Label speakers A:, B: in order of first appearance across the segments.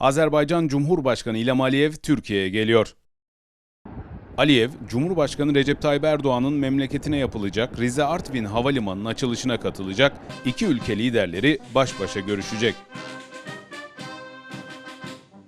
A: Azerbaycan Cumhurbaşkanı İlham Aliyev Türkiye'ye geliyor. Aliyev, Cumhurbaşkanı Recep Tayyip Erdoğan'ın memleketine yapılacak Rize Artvin Havalimanı'nın açılışına katılacak. İki ülke liderleri baş başa görüşecek.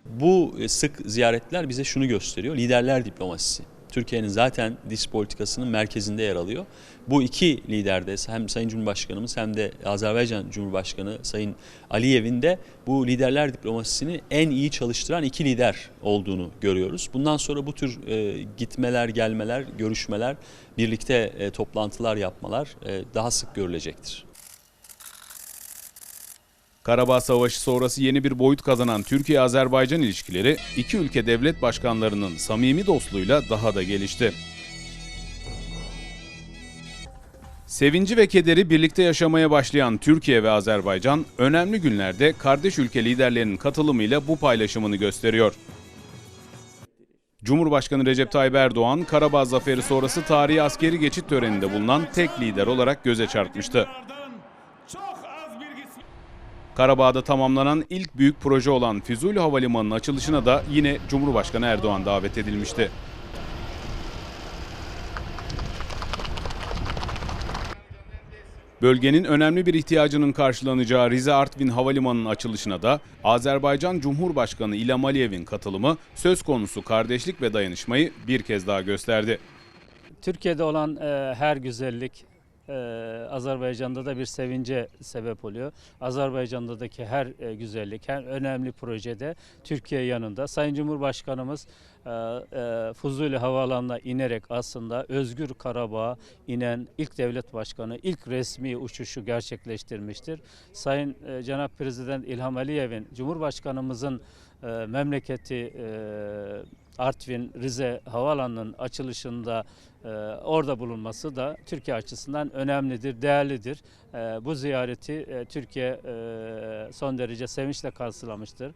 B: Bu sık ziyaretler bize şunu gösteriyor. Liderler diplomasisi. Türkiye'nin zaten dış politikasının merkezinde yer alıyor. Bu iki lider de hem Sayın Cumhurbaşkanımız hem de Azerbaycan Cumhurbaşkanı Sayın Aliyev'in de bu liderler diplomasisini en iyi çalıştıran iki lider olduğunu görüyoruz. Bundan sonra bu tür e, gitmeler, gelmeler, görüşmeler, birlikte e, toplantılar yapmalar e, daha sık görülecektir.
A: Karabağ Savaşı sonrası yeni bir boyut kazanan Türkiye-Azerbaycan ilişkileri iki ülke devlet başkanlarının samimi dostluğuyla daha da gelişti. Sevinci ve kederi birlikte yaşamaya başlayan Türkiye ve Azerbaycan önemli günlerde kardeş ülke liderlerinin katılımıyla bu paylaşımını gösteriyor. Cumhurbaşkanı Recep Tayyip Erdoğan, Karabağ zaferi sonrası tarihi askeri geçit töreninde bulunan tek lider olarak göze çarpmıştı. Karabağ'da tamamlanan ilk büyük proje olan Füzuli Havalimanı'nın açılışına da yine Cumhurbaşkanı Erdoğan davet edilmişti. Bölgenin önemli bir ihtiyacının karşılanacağı Rize Artvin Havalimanı'nın açılışına da Azerbaycan Cumhurbaşkanı İlham Aliyev'in katılımı söz konusu kardeşlik ve dayanışmayı bir kez daha gösterdi.
C: Türkiye'de olan e, her güzellik e, Azerbaycan'da da bir sevince sebep oluyor. Azerbaycan'daki her e, güzellik, her önemli projede Türkiye yanında. Sayın Cumhurbaşkanımız e, e, Fuzuli Havaalanı'na inerek aslında Özgür Karabağ'a inen ilk devlet başkanı, ilk resmi uçuşu gerçekleştirmiştir. Sayın e, Cenab Prezident İlham Aliyev'in Cumhurbaşkanımızın e, memleketi Artvin Rize Havaalanı'nın açılışında e, orada bulunması da Türkiye açısından önemlidir, değerlidir. E, bu ziyareti e, Türkiye e, son derece sevinçle karşılamıştır.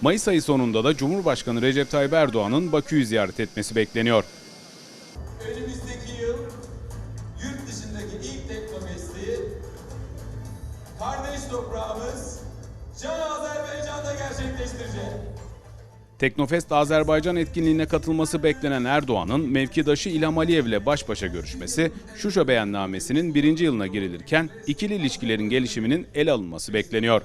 A: Mayıs ayı sonunda da Cumhurbaşkanı Recep Tayyip Erdoğan'ın Bakü'yü ziyaret etmesi bekleniyor.
D: Önümüzdeki yıl yurt dışındaki ilk teknomesleği kardeş toprağımız Can Azerbaycan'da gerçekleştirecek.
A: Teknofest Azerbaycan etkinliğine katılması beklenen Erdoğan'ın mevkidaşı İlham Aliyev ile baş başa görüşmesi, Şuşa beyannamesinin birinci yılına girilirken ikili ilişkilerin gelişiminin ele alınması bekleniyor.